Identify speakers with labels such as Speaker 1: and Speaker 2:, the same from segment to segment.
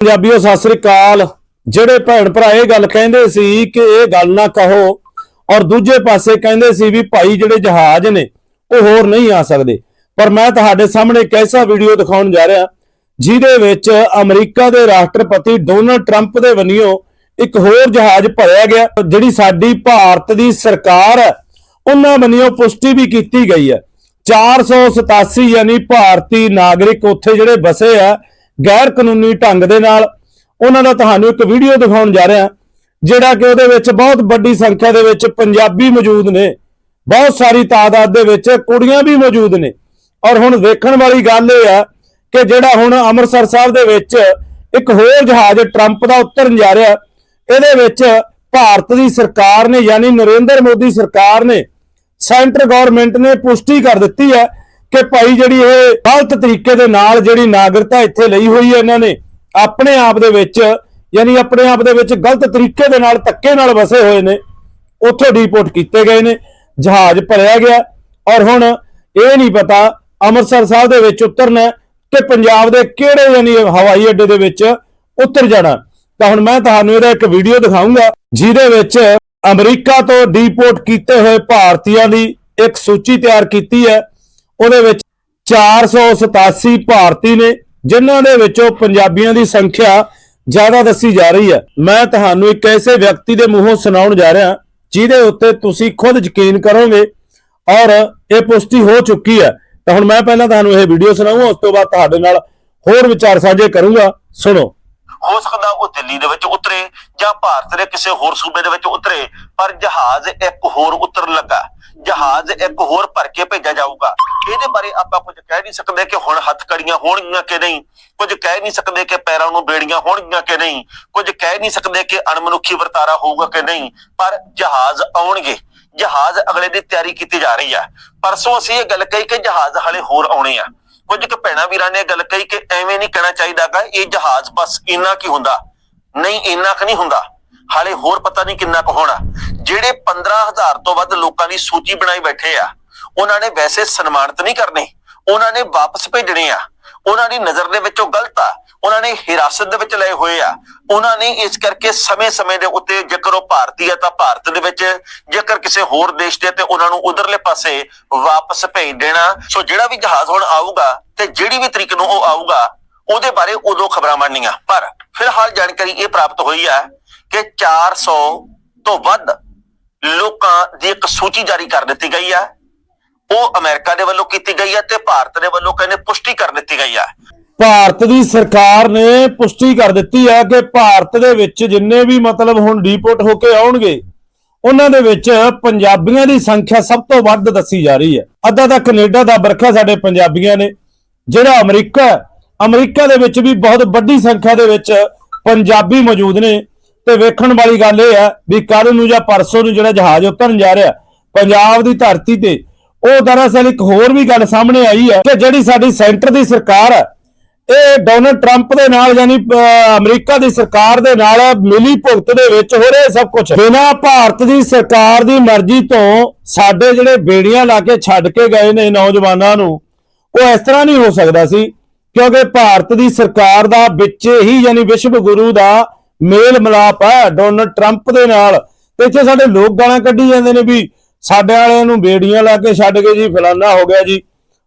Speaker 1: ਪੰਜਾਬੀਓ, ਸਤਿ ਸ੍ਰੀ ਅਕਾਲ। ਜਿਹੜੇ ਭੈਣ ਭਰਾ ਇਹ ਗੱਲ ਕਹਿੰਦੇ ਸੀ ਕਿ ਇਹ ਗੱਲ ਨਾ ਕਹੋ ਔਰ ਦੂਜੇ ਪਾਸੇ ਕਹਿੰਦੇ ਸੀ ਵੀ ਭਾਈ ਜਿਹੜੇ ਜਹਾਜ਼ ਨੇ, ਉਹ ਹੋਰ ਨਹੀਂ ਆ ਸਕਦੇ। ਪਰ ਮੈਂ ਤੁਹਾਡੇ ਸਾਹਮਣੇ ਇੱਕ ਐਸਾ ਵੀਡੀਓ ਦਿਖਾਉਣ ਜਾ ਰਿਹਾ, ਜਿਹਦੇ ਵਿੱਚ ਅਮਰੀਕਾ ਦੇ ਰਾਸ਼ਟਰਪਤੀ ਡੋਨਲਡ ਟਰੰਪ ਦੇ ਵੱਲੋਂ ਇੱਕ ਹੋਰ ਜਹਾਜ਼ ਭਰਿਆ ਗਿਆ, ਜਿਹੜੀ ਸਾਡੀ ਭਾਰਤ ਦੀ ਸਰਕਾਰ ਹੈ। ਉਹਨਾਂ ਵੱਲੋਂ ਪੁਸ਼ਟੀ ਵੀ ਕੀਤੀ ਗਈ ਹੈ। 487 ਯਾਨੀ ਭਾਰਤੀ ਨਾਗਰਿਕ ਉੱਥੇ ਜਿਹੜੇ ਬਸੇ ਆ ਗੈਰ ਕਾਨੂੰਨੀ ਢੰਗ ਦੇ ਨਾਲ ਉਹਨਾਂ ਦਾ ਤੁਹਾਨੂੰ ਇੱਕ ਵੀਡੀਓ ਦਿਖਾਉਣ ਜਾ ਰਿਹਾ, ਜਿਹੜਾ ਕਿ ਉਹਦੇ ਵਿੱਚ ਬਹੁਤ ਵੱਡੀ ਸੰਖਿਆ ਦੇ ਵਿੱਚ ਪੰਜਾਬੀ ਮੌਜੂਦ ਨੇ। ਬਹੁਤ ਸਾਰੀ ਤਾਦਾਦ ਦੇ ਵਿੱਚ ਕੁੜੀਆਂ ਵੀ ਮੌਜੂਦ ਨੇ। ਔਰ ਹੁਣ ਵੇਖਣ ਵਾਲੀ ਗੱਲ ਇਹ ਆ ਕਿ ਜਿਹੜਾ ਹੁਣ ਅੰਮ੍ਰਿਤਸਰ ਸਾਹਿਬ ਦੇ ਵਿੱਚ ਇੱਕ ਹੋਰ ਜਹਾਜ਼ ਟਰੰਪ ਦਾ ਉਤਰਨ ਜਾ ਰਿਹਾ, ਇਹਦੇ ਵਿੱਚ ਭਾਰਤ ਦੀ ਸਰਕਾਰ ਨੇ, ਯਾਨੀ ਨਰਿੰਦਰ ਮੋਦੀ ਸਰਕਾਰ ਨੇ, ਸੈਂਟਰ ਗਵਰਨਮੈਂਟ ਨੇ ਪੁਸ਼ਟੀ ਕਰ ਦਿੱਤੀ ਹੈ ਕਿ ਭਾਈ ਜਿਹੜੀ ਇਹ ਗਲਤ ਤਰੀਕੇ ਦੇ ਨਾਲ ਜਿਹੜੀ ਨਾਗਰਿਕਤਾ ਇੱਥੇ ਲਈ ਹੋਈ ਹੈ ਇਹਨਾਂ ਨੇ, ਆਪਣੇ ਆਪ ਦੇ ਵਿੱਚ, ਯਾਨੀ ਆਪਣੇ ਆਪ ਦੇ ਵਿੱਚ ਗਲਤ ਤਰੀਕੇ ਦੇ ਨਾਲ ਧੱਕੇ ਨਾਲ ਵਸੇ ਹੋਏ ਨੇ, ਉੱਥੋਂ ਡਿਪੋਰਟ ਕੀਤੇ ਗਏ ਨੇ, ਜਹਾਜ਼ ਭਰਿਆ ਗਿਆ, ਔਰ ਹੁਣ ਇਹ ਨਹੀਂ ਪਤਾ ਅੰਮ੍ਰਿਤਸਰ ਸਾਹਿਬ ਦੇ ਵਿੱਚ ਉਤਰਨਾ ਕਿ ਪੰਜਾਬ ਦੇ ਕਿਹੜੇ ਯਾਨੀ ਹਵਾਈ ਅੱਡੇ ਦੇ ਵਿੱਚ ਉਤਰ ਜਾਣਾ ਤਾਂ ਹੁਣ ਮੈਂ ਤੁਹਾਨੂੰ ਇਹਦਾ ਇੱਕ ਵੀਡੀਓ ਦਿਖਾਉਂਗਾ ਜਿਹਦੇ ਵਿੱਚ ਅਮਰੀਕਾ ਤੋਂ ਡੀਪੋਰਟ ਕੀਤੇ ਹੋਏ ਭਾਰਤੀਆਂ ਦੀ ਇੱਕ ਸੂਚੀ ਤਿਆਰ ਕੀਤੀ ਹੈ। ਉਹਦੇ ਵਿੱਚ 487 ਭਾਰਤੀ ਨੇ, ਜਿਨ੍ਹਾਂ ਦੇ ਵਿੱਚੋਂ ਪੰਜਾਬੀਆਂ ਦੀ ਸੰਖਿਆ ਜ਼ਿਆਦਾ ਦੱਸੀ ਜਾ ਰਹੀ ਹੈ। ਮੈਂ ਤੁਹਾਨੂੰ ਇੱਕ ਐਸੇ ਵਿਅਕਤੀ ਦੇ ਮੂੰਹੋਂ ਸੁਣਾਉਣ ਜਾ ਰਿਹਾ, ਜਿਹਦੇ ਉੱਤੇ ਤੁਸੀਂ ਖੁਦ ਯਕੀਨ ਕਰੋਗੇ ਔਰ ਇਹ ਪੁਸ਼ਟੀ ਹੋ ਚੁੱਕੀ ਹੈ। ਤਾਂ ਹੁਣ ਮੈਂ ਪਹਿਲਾਂ ਤੁਹਾਨੂੰ ਇਹ ਵੀਡੀਓ ਸੁਣਾਉਂਗਾ ਉਸ ਤੋਂ ਬਾਅਦ ਤੁਹਾਡੇ ਨਾਲ ਹੋਰ ਵਿਚਾਰ ਸਾਂਝੇ ਕਰੂੰਗਾ। ਸੁਣੋ।
Speaker 2: ਹੋ ਸਕਦਾ ਉਹ ਦਿੱਲੀ ਦੇ ਵਿੱਚ ਉਤਰੇ ਜਾਂ ਭਾਰਤ ਦੇ ਕਿਸੇ ਹੋਰ ਸੂਬੇ ਦੇ ਵਿੱਚ ਉਤਰੇ, ਪਰ ਜਹਾਜ਼ ਇੱਕ ਹੋਰ ਉਤਰਨ ਲੱਗਾ। ਜਹਾਜ਼ ਇੱਕ ਹੋਰ ਭਰ ਕੇ ਭੇਜਿਆ ਜਾਊਗਾ। ਇਹਦੇ ਬਾਰੇ ਆਪਾਂ ਕੁਝ ਕਹਿ ਨਹੀਂ ਸਕਦੇ ਕਿ ਹੁਣ ਹੱਥ ਕੜੀਆਂ ਹੋਣਗੀਆਂ ਕਿ ਨਹੀਂ। ਕੁਝ ਕਹਿ ਨਹੀਂ ਸਕਦੇ ਕਿ ਪੈਰਾਂ ਨੂੰ ਬੇੜੀਆਂ ਹੋਣਗੀਆਂ ਕਿ ਨਹੀਂ। ਕੁਝ ਕਹਿ ਨਹੀਂ ਸਕਦੇ ਕਿ ਅਣਮਨੁੱਖੀ ਵਰਤਾਰਾ ਹੋਊਗਾ ਕਿ ਨਹੀਂ। ਪਰ ਜਹਾਜ਼ ਆਉਣਗੇ। ਜਹਾਜ਼ ਅਗਲੇ ਦੀ ਤਿਆਰੀ ਕੀਤੀ ਜਾ ਰਹੀ ਹੈ ਪਰਸੋਂ ਅਸੀਂ ਇਹ ਗੱਲ ਕਹੀ ਕਿ ਜਹਾਜ਼ ਹਲੇ ਹੋਰ ਆਉਣੇ ਆ। ਕੁਝ ਕੁ ਭੈਣਾਂ ਵੀਰਾਂ ਨੇ ਗੱਲ ਕਹੀ ਕਿ ਐਵੇਂ ਨਹੀਂ ਕਹਿਣਾ ਚਾਹੀਦਾਗਾ, ਇਹ ਜਹਾਜ਼ ਬਸ ਇੰਨਾ ਕੀ ਹੁੰਦਾ। ਨਹੀਂ, ਇੰਨਾ ਕੁ ਨਹੀਂ ਹੁੰਦਾ। ਹਾਲੇ ਹੋਰ ਪਤਾ ਨਹੀਂ ਕਿੰਨਾ ਕੁ ਹੋਣਾ। ਜਿਹੜੇ 15000 ਤੋਂ ਵੱਧ ਲੋਕਾਂ ਦੀ ਸੂਚੀ ਬਣਾਈ ਬੈਠੇ ਆ, ਉਹਨਾਂ ਨੇ ਵੈਸੇ ਸਨਮਾਨਿਤ ਨਹੀਂ ਕਰਨੇ। ਉਹਨਾਂ ਨੇ ਵਾਪਸ ਭੇਜਣੇ ਆ। ਉਹਨਾਂ ਦੀ ਨਜ਼ਰ ਦੇ ਵਿੱਚ ਉਹ ਗਲਤ ਆ। ਉਹਨਾਂ ਨੇ ਹਿਰਾਸਤ ਦੇ ਵਿੱਚ ਲਏ ਹੋਏ ਆ। ਉਹਨਾਂ ਨੇ ਇਸ ਕਰਕੇ ਸਮੇਂ-ਸਮੇਂ ਦੇ ਉੱਤੇ ਜੇਕਰ ਉਹ ਭਾਰਤੀ ਆ ਤਾਂ ਭਾਰਤ ਦੇ ਵਿੱਚ ਜੇਕਰ ਕਿਸੇ ਹੋਰ ਦੇਸ਼ ਦੇ ਤੇ ਉਹਨਾਂ ਨੂੰ ਉਧਰਲੇ ਪਾਸੇ ਵਾਪਸ ਭੇਜ ਦੇਣਾ। ਸੋ ਜਿਹੜਾ ਵੀ ਜਹਾਜ਼ ਹੁਣ ਆਊਗਾ ਤੇ ਜਿਹੜੀ ਵੀ ਤਰੀਕ ਨੂੰ ਉਹ ਆਊਗਾ, ਉਹਦੇ ਬਾਰੇ ਉਦੋਂ ਖਬਰਾਂ ਬਣਨੀਆਂ। ਪਰ ਫਿਲਹਾਲ ਜਾਣਕਾਰੀ ਇਹ ਪ੍ਰਾਪਤ ਹੋਈ ਹੈ ਕਿ 400 ਤੋਂ ਵੱਧ ਲੋਕਾਂ ਦੀ ਇੱਕ ਸੂਚੀ ਜਾਰੀ ਕਰ ਦਿੱਤੀ ਗਈ ਹੈ। ਉਹ ਅਮਰੀਕਾ ਦੇ ਵੱਲੋਂ ਕੀਤੀ ਗਈ ਹੈ ਤੇ ਭਾਰਤ ਦੇ ਵੱਲੋਂ ਕਹਿੰਦੇ ਪੁਸ਼ਟੀ ਕਰ ਦਿੱਤੀ ਗਈ ਹੈ।
Speaker 1: ਭਾਰਤ ਦੀ ਸਰਕਾਰ ਨੇ ਪੁਸ਼ਟੀ ਕਰ ਦਿੱਤੀ ਹੈ ਕਿ ਭਾਰਤ ਦੇ ਵਿੱਚ ਜਿੰਨੇ ਵੀ ਮਤਲਬ ਹੁਣ ਡੀਪੋਰਟ ਹੋ ਕੇ ਆਉਣਗੇ, ਉਹਨਾਂ ਦੇ ਵਿੱਚ ਪੰਜਾਬੀਆਂ ਦੀ ਸੰਖਿਆ ਸਭ ਤੋਂ ਵੱਧ ਦੱਸੀ ਜਾ ਰਹੀ ਹੈ। ਅੱਧਾ ਤਾਂ ਕੈਨੇਡਾ ਦਾ ਵਰਖਾ ਸਾਡੇ ਪੰਜਾਬੀਆਂ ਨੇ, ਜਿਹੜਾ ਅਮਰੀਕਾ ਅਮਰੀਕਾ ਦੇ ਵਿੱਚ ਵੀ ਬਹੁਤ ਵੱਡੀ ਸੰਖਿਆ ਦੇ ਵਿੱਚ ਪੰਜਾਬੀ ਮੌਜੂਦ ਨੇ। ਤੇ ਵੇਖਣ ਵਾਲੀ ਗੱਲ ਇਹ ਹੈ ਵੀ ਕੱਲ ਨੂੰ ਜਾਂ ਪਰਸੋਂ ਨੂੰ ਜਿਹੜਾ ਜਹਾਜ਼ ਉਤਰਨ ਜਾ ਰਿਹਾ, ਪੰਜਾਬ ਦੀ ਧਰਤੀ ਤੇ, ਉਹ ਦਰਅਸਲ ਇੱਕ ਹੋਰ ਵੀ ਗੱਲ ਸਾਹਮਣੇ ਆਈ ਹੈ ਕਿ ਜਿਹੜੀ ਸਾਡੀ ਸੈਂਟਰ ਦੀ ਸਰਕਾਰ ਹੈ, ਇਹ ਡੋਨਲਡ ਟਰੰਪ ਦੇ ਨਾਲ ਯਾਨੀ ਅਮਰੀਕਾ ਦੀ ਸਰਕਾਰ ਦੇ ਨਾਲ ਮਿਲੀ ਭੁਗਤ ਦੇ ਵਿੱਚ ਹੋ ਰਿਹਾ ਸਭ ਕੁਝ ਬਿਨਾਂ ਭਾਰਤ ਦੀ ਸਰਕਾਰ ਦੀ ਮਰਜ਼ੀ ਤੋਂ ਸਾਡੇ ਜਿਹੜੇ ਬੇੜੀਆਂ ਲਾ ਕੇ ਛੱਡ ਕੇ ਗਏ ਨੇ ਨੌਜਵਾਨਾਂ ਨੂੰ, ਉਹ ਇਸ ਤਰ੍ਹਾਂ ਨਹੀਂ ਹੋ ਸਕਦਾ ਸੀ ਕਿਉਂਕਿ ਭਾਰਤ ਦੀ ਸਰਕਾਰ ਦਾ ਵਿੱਚ ਹੀ ਯਾਨੀ ਵਿਸ਼ਵ ਗੁਰੂ ਦਾ ਮੇਲ ਮਿਲਾਪ ਹੈ, ਡੋਨਲਡ ਟਰੰਪ ਦੇ ਨਾਲ। ਤੇ ਇੱਥੇ ਸਾਡੇ ਲੋਕ ਗਾਲਾਂ ਕੱਢੀ ਜਾਂਦੇ ਨੇ ਵੀ ਸਾਡੇ ਵਾਲਿਆਂ ਨੂੰ ਬੇੜੀਆਂ ਲਾ ਕੇ ਛੱਡ ਗਏ ਜੀ, ਫਲਾਨਾ ਹੋ ਗਿਆ ਜੀ।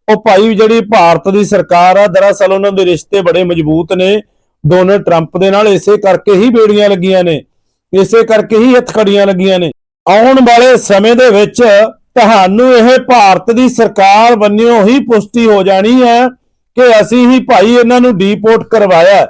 Speaker 1: ਉਹ ਭਾਈ ਜਿਹੜੀ ਭਾਰਤ ਦੀ ਸਰਕਾਰ ਆ, ਦਰਅਸਲ ਉਹਨਾਂ ਦੇ ਰਿਸ਼ਤੇ ਬੜੇ ਮਜ਼ਬੂਤ ਨੇ। ਡੋਨਲਡ ਟਰੰਪ ਦੇ ਨਾਲ ਇਸੇ ਕਰਕੇ ਹੀ ਬੇੜੀਆਂ ਲੱਗੀਆਂ ਨੇ। ਇਸੇ ਕਰਕੇ ਹੀ ਹੱਥਕੜੀਆਂ ਲੱਗੀਆਂ ਨੇ। ਆਉਣ ਵਾਲੇ ਸਮੇਂ ਦੇ ਵਿੱਚ ਤੁਹਾਨੂੰ ਇਹ ਭਾਰਤ ਦੀ ਸਰਕਾਰ ਵੱਲੋਂ ਹੀ ਪੁਸ਼ਟੀ ਹੋ ਜਾਣੀ ਹੈ। ਕਿ ਅਸੀਂ ਹੀ ਭਾਈ ਇਹਨਾਂ ਨੂੰ ਡੀਪੋਰਟ ਕਰਵਾਇਆ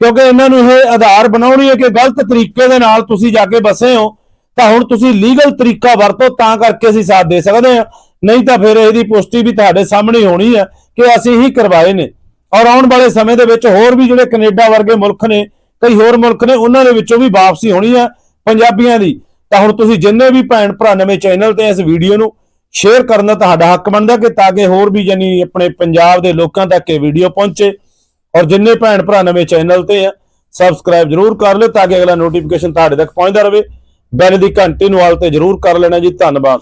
Speaker 1: ਕਿਉਂਕਿ ਇਹਨਾਂ ਨੂੰ ਇਹ ਆਧਾਰ ਬਣਾਉਣੀ ਹੈ ਕਿ ਗਲਤ ਤਰੀਕੇ ਦੇ ਨਾਲ ਤੁਸੀਂ ਜਾ ਕੇ ਬਸੇ ਹੋ, ਤਾਂ ਹੁਣ ਤੁਸੀਂ ਲੀਗਲ ਤਰੀਕਾ ਵਰਤੋ, ਤਾਂ ਕਰਕੇ ਅਸੀਂ ਸਾਥ ਦੇ ਸਕਦੇ ਹਾਂ। ਨਹੀਂ ਤਾਂ ਫਿਰ ਇਹਦੀ ਪੁਸ਼ਟੀ ਵੀ ਤੁਹਾਡੇ ਸਾਹਮਣੇ ਹੋਣੀ ਹੈ ਕਿ ਅਸੀਂ ਹੀ ਕਰਵਾਏ ਨੇ। ਔਰ ਆਉਣ ਵਾਲੇ ਸਮੇਂ ਦੇ ਵਿੱਚ ਹੋਰ ਵੀ ਜਿਹੜੇ ਕੈਨੇਡਾ ਵਰਗੇ ਮੁਲਕ ਨੇ, ਕਈ ਹੋਰ ਮੁਲਕ ਨੇ, ਉਹਨਾਂ ਦੇ ਵਿੱਚੋਂ ਵੀ ਵਾਪਸੀ ਹੋਣੀ ਹੈ ਪੰਜਾਬੀਆਂ ਦੀ। ਤਾਂ ਹੁਣ ਤੁਸੀਂ ਜਿੰਨੇ ਵੀ ਭੈਣ ਭਰਾ ਨਵੇਂ ਚੈਨਲ ਤੇ ਇਸ ਵੀਡੀਓ ਨੂੰ ਸ਼ੇਅਰ ਕਰਨ ਦਾ ਤੁਹਾਡਾ ਹੱਕ ਬਣਦਾ ਕਿ ਤਾਂ ਕਿ ਹੋਰ ਵੀ ਯਾਨੀ ਆਪਣੇ ਪੰਜਾਬ ਦੇ ਲੋਕਾਂ ਤੱਕ ਇਹ ਵੀਡੀਓ ਪਹੁੰਚੇ। ਔਰ ਜਿੰਨੇ ਭੈਣ ਭਰਾ ਨਵੇਂ ਚੈਨਲ ਤੇ ਆ ਸਬਸਕ੍ਰਾਈਬ ਜਰੂਰ ਕਰ ਲਿਓ ਤਾਂ ਕਿ ਅਗਲਾ ਨੋਟੀਫਿਕੇਸ਼ਨ ਤੁਹਾਡੇ ਤੱਕ ਪਹੁੰਚਦਾ ਰਹੇ। ਬੈਲ ਦੀ ਘੰਟੀ ਨੂੰ ਆਲ ਤੇ ਜਰੂਰ ਕਰ ਲੈਣਾ ਜੀ। ਧੰਨਵਾਦ।